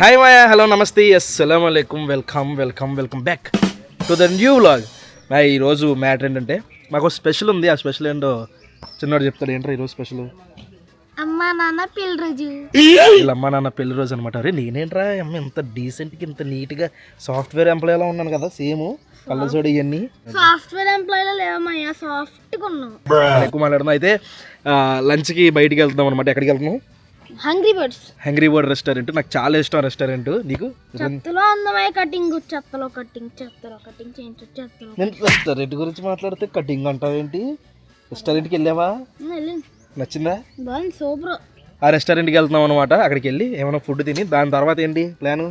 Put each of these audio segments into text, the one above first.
Hi Maya hello నమస్తే అస్సలం అయికం welcome welcome welcome back to the new vlog మా ఈరోజు మ్యాటర్ ఏంటంటే మాకు స్పెషల్ ఉంది. ఆ స్పెషల్ ఏంటో చిన్నోడు చెప్తాడు. ఏంటో ఈరోజు స్పెషల్ అమ్మా నాన్న పెళ్ళి రోజు వీళ్ళ అమ్మ నాన్న పెళ్ళి రోజు అనమాట. అరే నేనేంట్రా? అమ్మ ఇంత డీసెంట్గా ఇంత నీట్గా సాఫ్ట్వేర్ ఎంప్లాయీలా ఉన్నాను కదా సేమ్ కళ్ళజోడు ఇవన్నీ సాఫ్ట్వేర్ ఎంప్లాయీలో లేవమ్మయ్యా సాఫ్ట్గా ఉన్నాం ఎక్కువ మాట్లాడుతున్నాం అయితే లంచ్కి బయటికి వెళ్తున్నాం అనమాట. ఎక్కడికి వెళ్తున్నాం hungry birds hungry bird restaurant నాకు చాలా ఇష్టం రెస్టారెంట్ నీకు? చెత్తలో అందమైన కటింగ్ చెత్తలో కటింగ్ చెత్తలో కటింగ్ చేయించు చెత్తలో నేను రెస్టారెంట్ గురించి మాట్లాడితే కటింగ్ అంటావేంటి రెస్టారెంట్కి వెళ్ళావా? నచ్చిందా? బాగుంది సూపర్. ఆ రెస్టారెంట్కి వెళ్తున్నాం అనమాట అక్కడికి వెళ్ళి ఏమైనా ఫుడ్ తిని దాని తర్వాత ఏంటి ప్లాన్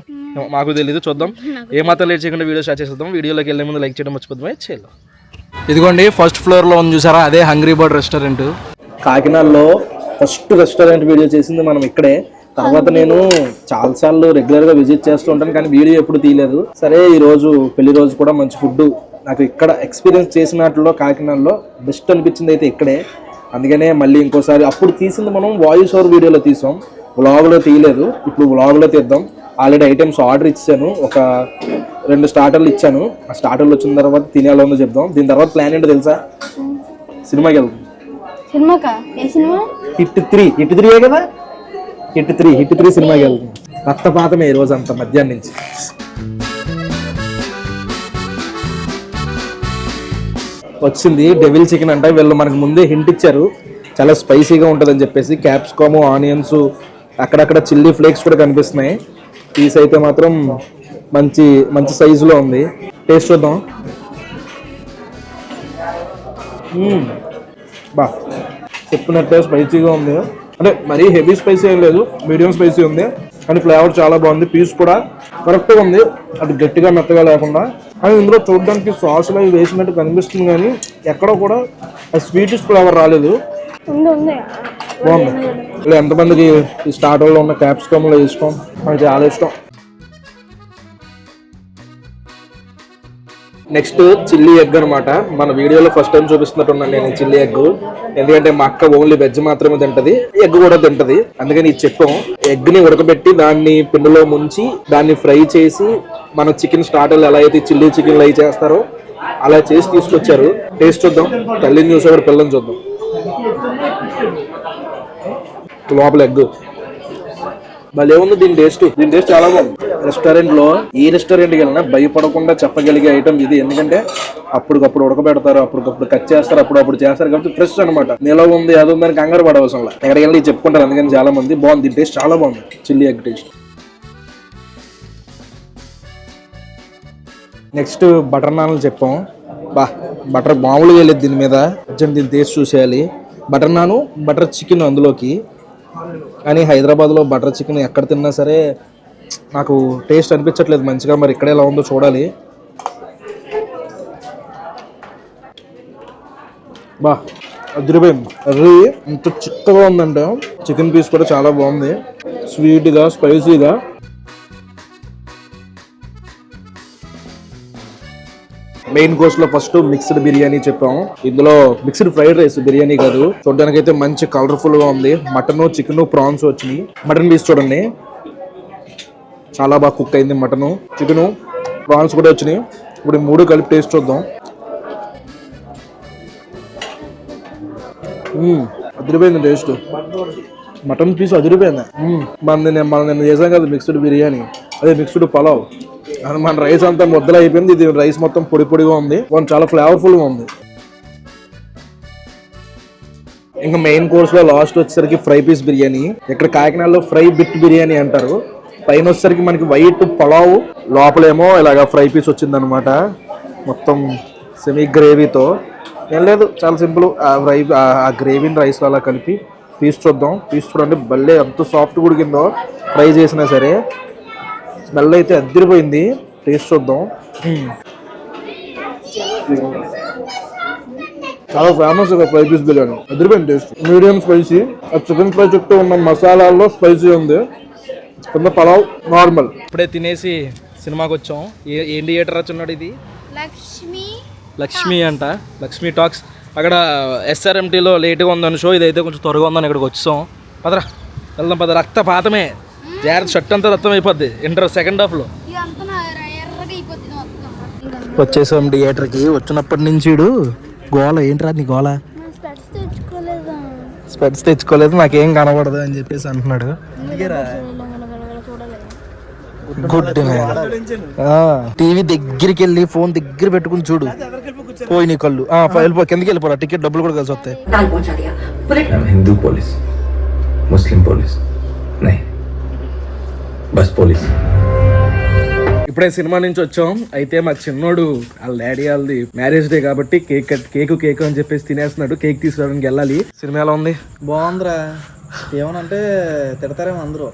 మాకు తెలియదు చూద్దాం. ఏ మాత్రం లేట్ చేయకుండా వీడియో స్టార్ట్ చేసేద్దాం. వీడియోలోకి వెళ్ళే ముందు లైక్ చేయడం మర్చిపోద్దాం చేయాలి ఇదిగోండి ఫస్ట్ ఫ్లోర్లో ఉంది చూసారా? అదే హంగ్రీ బర్డ్ రెస్టారెంట్ కాకినాడలో ఫస్ట్ రెస్టారెంట్ వీడియో చేసింది మనం ఇక్కడే. తర్వాత నేను చాలాసార్లు రెగ్యులర్గా విజిట్ చేస్తూ ఉంటాను కానీ వీడియో ఎప్పుడు తీయలేదు. సరే ఈ రోజు పెళ్ళి రోజు కూడా మంచి ఫుడ్ నాకు ఇక్కడ ఎక్స్పీరియన్స్ చేసినట్లో కాకినాడలో బెస్ట్ అనిపించింది అయితే ఇక్కడే. అందుకనే మళ్ళీ ఇంకోసారి అప్పుడు తీసింది మనం వాయిస్ ఓవర్ వీడియోలో తీసాం. వ్లాగ్లో తీయలేదు. ఇప్పుడు వ్లాగ్లో తీద్దాం. ఆల్రెడీ ఐటమ్స్ ఆర్డర్ ఇచ్చాను. ఒక రెండు స్టార్టర్లు ఇచ్చాను. ఆ స్టార్టర్లు వచ్చిన తర్వాత తినేలా ఉందో చెప్దాం. దీని తర్వాత ప్లాన్ ఏంటో తెలుసా? సినిమాకి వెళ్దాం. సినిమాకా? ఏ cinema? Hit three hit three కదా? హిట్ త్రీ హిట్ త్రీ సినిమాకి వెళ్తాం రక్తపాతమే ఈ రోజు అంత మధ్యాహ్నం నుంచి. వచ్చింది డెవిల్ చికెన్ అంటే. వీళ్ళు మనకు ముందే హింట్ ఇచ్చారు. చాలా స్పైసీగా ఉంటుందని చెప్పేసి క్యాప్సికమ్ ఆనియన్స్ అక్కడక్కడ చిల్లీ ఫ్లేక్స్ కూడా కనిపిస్తున్నాయి. పీస్ అయితే మాత్రం మంచి మంచి సైజులో ఉంది. టేస్ట్ చూద్దాం. బా చెప్పినట్టే స్పైసీగా ఉంది. అంటే మరీ హెవీ స్పైసీ ఏం లేదు మీడియం స్పైసీ ఉంది. కానీ ఫ్లేవర్ చాలా బాగుంది పీస్ కూడా కరెక్ట్గా ఉంది. అటు గట్టిగా మెత్తగా లేకుండా. కానీ ఇందులో చూడడానికి సాసులు అవి వేసినట్టు కనిపిస్తుంది కానీ ఎక్కడ కూడా స్వీటిష్ ఫ్లేవర్ రాలేదు. బాగుంది. ఇలా ఎంతమందికి ఈ స్టార్టర్లో ఉన్న క్యాప్సికమ్లో ఇష్టం నాకు చాలా ఇష్టం. నెక్స్ట్ చిల్లీ ఎగ్ అనమాట మన వీడియోలో ఫస్ట్ టైం చూపిస్తున్నట్టున్నాను నేను చిల్లీ ఎగ్. ఎందుకంటే మా అక్క ఓన్లీ వెజ్ మాత్రమే తింటది. ఎగ్ కూడా తింటది. అందుకని ఇది చెప్పాం. ఎగ్ని ఉడకబెట్టి దాన్ని పిండిలో ముంచి దాన్ని ఫ్రై చేసి మన చికెన్ స్టార్టర్లు ఎలా అయితే చిల్లీ చికెన్ లై చేస్తారో అలా చేసి తీసుకొచ్చారు. టేస్ట్ చూద్దాం. తల్లిని చూసేవాడు పిల్లని చూద్దాం. లోపల ఎగ్. భలే ఉంది దీని టేస్ట్. దీని టేస్ట్ చాలా బాగుంది. రెస్టారెంట్లో ఏ రెస్టారెంట్కి వెళ్ళినా భయపడకుండా చెప్పగలిగే ఐటమ్ ఇది. ఎందుకంటే అప్పటికప్పుడు ఉడకబెడతారు అప్పటికప్పుడు కట్ చేస్తారు అప్పుడు అప్పుడు చేస్తారు కాబట్టి ఫ్రెష్ అనమాట నిలవ ఉంది అది ఉందని కంగారు లేదు ఎక్కడికి వెళ్ళి చెప్పుకుంటారు. అందుకని చాలా మంది బాగుంది. దీని టేస్ట్ చాలా బాగుంది. Chilli egg taste. Next butter నాన్లు చెప్పాం. బా బటర్ మామూలుగా వెళ్ళేది దీని మీద. అర్జెంట్ దీని టేస్ట్ చూసేయాలి. బటర్ నాను బటర్ చికెన్ అందులోకి. కానీ హైదరాబాద్లో బటర్ చికెన్ ఎక్కడ తిన్నా సరే నాకు టేస్ట్ అనిపించట్లేదు మంచిగా. మరి ఇక్కడ ఎలా ఉందో చూడాలి. బా అదిరిపోయింది కర్రీ ఎంత చిక్కగా ఉందంటే. చికెన్ పీస్ కూడా చాలా బాగుంది. స్వీట్గా స్పైసీగా. మెయిన్ కోర్స్లో ఫస్ట్ మిక్స్డ్ బిర్యానీ చెప్పాము. ఇందులో మిక్స్డ్ ఫ్రైడ్ రైస్ బిర్యానీ కాదు. చూడడానికి అయితే మంచి కలర్ఫుల్గా ఉంది. మటన్ చికెన్ ప్రాన్స్ వచ్చినాయి. మటన్ పీస్ చూడండి. చాలా బాగా కుక్ అయింది మటన్ చికెన్ ప్రాన్స్ కూడా వచ్చినాయి. ఇప్పుడు మూడు కలిపి టేస్ట్ చూద్దాం. అదిరిపోయింది టేస్ట్ మటన్ పీస్ అదిరిపోయింది. మన నేను మనం నేను చేసాం కదా మిక్స్డ్ బిర్యానీ. అదే మిక్స్డ్ పలావ్. మన రైస్ అంతా ముద్దలు అయిపోయింది. ఇది రైస్ మొత్తం పొడి పొడిగా ఉంది. చాలా ఫ్లేవర్ఫుల్గా ఉంది. ఇంకా మెయిన్ కోర్స్లో లాస్ట్ వచ్చేసరికి ఫ్రై పీస్ బిర్యానీ. ఇక్కడ కాకినాడలో ఫ్రై బిట్ బిర్యానీ అంటారు. పైన వచ్చేసరికి మనకి వైట్ పలావ్ లోపలేమో ఇలాగ ఫ్రై పీస్ వచ్చిందనమాట మొత్తం సెమీ గ్రేవీతో ఏం లేదు చాలా సింపుల్ ఆ ఫ్రై ఆ గ్రేవీని రైస్లో అలా కలిపి పీస్ చూద్దాం. పీస్ చూడండి భలే ఎంత సాఫ్ట్ ఉడికిందో. ఫ్రై చేసినా సరే. స్మెల్ అయితే అద్దరిపోయింది. టేస్ట్ చూద్దాం. చాలా ఫేమస్ ఫ్రై పీస్ బిర్యానీ అదిరిపోయింది టేస్ట్ మీడియం స్పైసీ ఆ చికెన్ ఫ్రై చుట్టూ ఉన్న మసాలాల్లో స్పైసీ ఉంది. కింద పలావ్ నార్మల్ ఇప్పుడే తినేసి సినిమాకి వచ్చాం. ఏ ఏం థియేటర్ వచ్చున్నాడు ఇది? లక్ష్మి లక్ష్మి అంట. లక్ష్మి టాక్స్ అక్కడ ఎస్ఆర్ఎంటీలో లేట్గా ఉందని షో ఇదైతే కొంచెం త్వరగా ఉందని ఇక్కడికి వచ్చాం. పదరా. వెళ్దాం పద. రక్తపాతమే. జాగ్రత్త షర్ట్ అంతా రక్తం అయిపోద్ది. ఇంటర్ సెకండ్ హాఫ్లో. వచ్చేసాం థియేటర్కి. వచ్చినప్పటి నుంచి గోల. ఏంట్రా నీ గోల? స్పెట్స్ తెచ్చుకోలేదు? నాకేం కనబడదు అని చెప్పేసి అంటున్నాడు. గుడ్ టీవీ దగ్గరికి వెళ్ళి ఫోన్ దగ్గర పెట్టుకుని చూడు. పోయి నీ కళ్ళు. వెళ్ళిపో కిందకి వెళ్ళిపోరా. టికెట్ డబ్బులు కూడా కలిసి వస్తాయి. హిందూ పోలీస్. Muslim police. నై. Bus police. ఇప్పుడే సినిమా నుంచి వచ్చాం. అయితే మా చిన్నోడు వాళ్ళ డాడీ వాళ్ళది మ్యారేజ్ డే కాబట్టి కేక్ కట్ కేక్ కేక్ అని చెప్పేసి తినేస్తున్నాడు. కేక్ తీసుకోవడానికి వెళ్ళాలి. సినిమా ఎలా ఉంది? బాగుందిరా. ఏమనంటే తిడతారేమో అందరూ.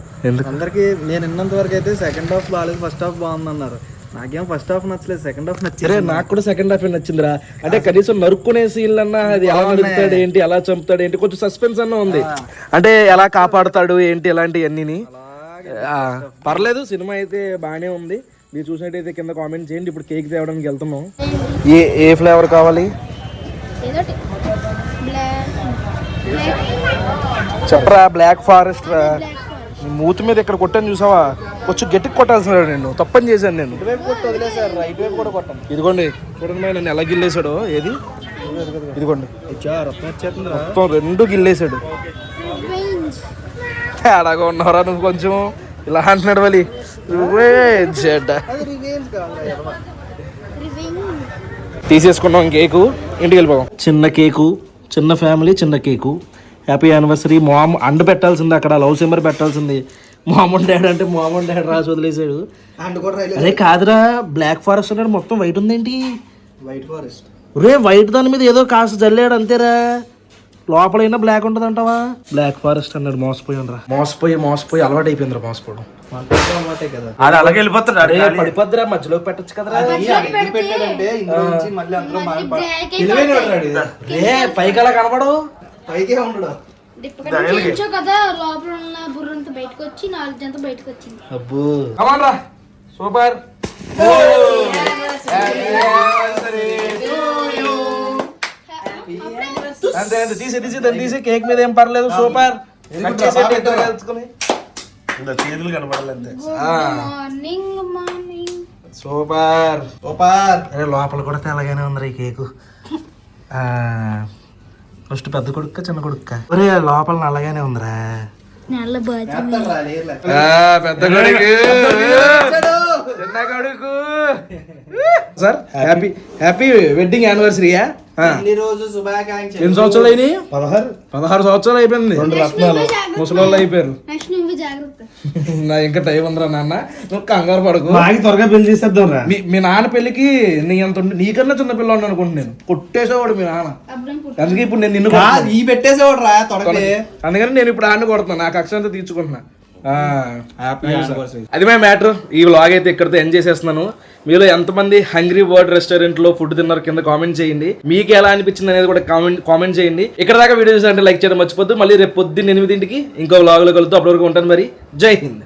అందరికి నేను ఇన్నంత వరకు అయితే సెకండ్ హాఫ్ బాగాలేదు ఫస్ట్ హాఫ్ బాగుంది అన్నారు నాకేం ఫస్ట్ హాఫ్ నచ్చలేదు సెకండ్ హాఫ్ అరే నచ్చింది నాకు కూడా సెకండ్ హాఫ్ నచ్చిందిరా. అంటే కనీసం నరుక్కునే సీన్ అన్నా అది ఎలా నడుపుతాడు ఏంటి ఎలా చంపుతాడు ఏంటి కొంచెం సస్పెన్స్ అన్న ఉంది. అంటే ఎలా కాపాడుతాడు ఏంటి ఎలాంటి అన్నీని పర్లేదు సినిమా అయితే బాగానే ఉంది. మీరు చూసినట్టయితే కింద కామెంట్ చేయండి. ఇప్పుడు కేక్ తేవడానికి వెళ్తున్నాం. ఏ ఏ ఫ్లేవర్ కావాలి? చెప్పరా బ్లాక్ ఫారెస్ట్ రా మూతి మీద ఇక్కడ కొట్టాను చూసావా? కొంచెం గట్టికి కొట్టాల్సిన నేను. తప్పని చేశాను నేను. ఇదిగోండి చూడండి నన్ను ఎలా గిల్లేశాడో. ఏది? ఇదిగోండి. మొత్తం రెండు గిల్లేశాడు. తేడాగా ఉన్నారా నువ్వు కొంచెం. ఇలా అంటున్నాడు మళ్ళీ తీసేసుకున్నాం కేకు. ఇంటికి వెళ్ళిపోదాం. చిన్న కేకు చిన్న ఫ్యామిలీ చిన్న కేకు. Happy anniversary. మామ్ అండ పెట్టాల్సింది అక్కడ లవ్ సింబర్ పెట్టాల్సింది. మామూలు డాడ్ అంటే మామూలు డాడ్ రాసి వదిలేసాడు అండ్ కూడా రైలు అదే కాదురా బ్లాక్ ఫారెస్ట్ అన్నాడు మొత్తం వైట్ ఉందేంటి? వైట్ ఫారెస్ట్ రే వైట్ దాని మీద ఏదో కాస్త జల్లాడు అంతేరా. లోపలైనా బ్లాక్ ఉంటుంది అంటావా బ్లాక్ ఫారెస్ట్ అన్నాడు మోసపోయాను రా మోసపోయి మోసపోయి అలవాటు అయిపోయింది రా మోసపోవడం అన్నమాటే కదా ఆడు అలాగే వెళ్ళిపోతాడు అరే పడిపోద్దిరా మధ్యలో పెట్టచ్చు కదరా పెట్టాడంటే మళ్ళీ మారి తెలివైన రే పైకి అలా కనపడవు పైకే ఉండడు చేయించో కదా లోపల ఉన్న బుర్రంతా బయటకు వచ్చి నాలుగు జంత బయటకు వచ్చింది అబ్బో కమాన్ రా సూపర్ అంతే అంతే. తీసి తీసి దాన్ని తీసి. కేక్ మీద ఏం పర్లేదు సూపర్ కట్ కలుసుకొని చేతులు కనపడాలంతే మార్నింగ్ మార్నింగ్ సూపర్. సూపర్. అరే లోపల కూడా తెల్లగానే ఉంది ఈ కేకు. ఫస్ట్ పెద్ద కొడుక్క చిన్న కొడుక్క? ఒరే లోపల నల్లగానే ఉందిరా. పెద్ద కొడుకు. చిన్న కొడుకు సార్ హ్యాపీ హ్యాపీ వెడ్డింగ్ యానివర్సరీయా? ఈ రోజు శుభాకాంక్షలు? ఎన్ని సంవత్సరాలు అయినాయి? పదహారు. పదహారు సంవత్సరాలు అయిపోయింది. రెండు రత్నాలు ముసలోళ్ళు అయిపోయారు. నా ఇంకా టైం ఉందిరా నాన్న. నువ్వు కంగారు పడకు. మాకి త్వరగా పెళ్ళి చేసేద్దాం రా మీ నాన్న పెళ్ళికి నీ అంత ఉండి- నీకన్నా చిన్న పిల్లవాడిని అనుకుంటున్నాను కొట్టేసేవాడు మీ నాన్న. అందుకే ఇప్పుడు నేను నిన్ను కొడుతున్నాను. ఈ పెట్టేసేవాడు రా త్వరగా అందుకని నేను ఇప్పుడు ఆడిని కొడుతున్నా. నాకు అక్షరంతో తీర్చుకుంటున్నా. అది మా మ్యాటర్. ఈ వ్లాగ్ అయితే ఇక్కడితో ఎండ్ చేసేస్తున్నాను. మీలో ఎంతమంది హంగ్రీ బర్డ్ రెస్టారెంట్లో ఫుడ్ తిన్నారు కింద కామెంట్ చేయండి. మీకు ఎలా అనిపించింది అనేది కూడా కామెంట్ కామెంట్ చేయండి. ఇక్కడ దాకా వీడియో చూసారంటే లైక్ చేయడం మర్చిపోద్దు. మళ్ళీ రేపు పొద్దున్న ఎనిమిదింటికి ఇంకో వ్లాగ్లో కలుగుతూ అప్పటివరకు ఉంటాను మరి. జై హింద్.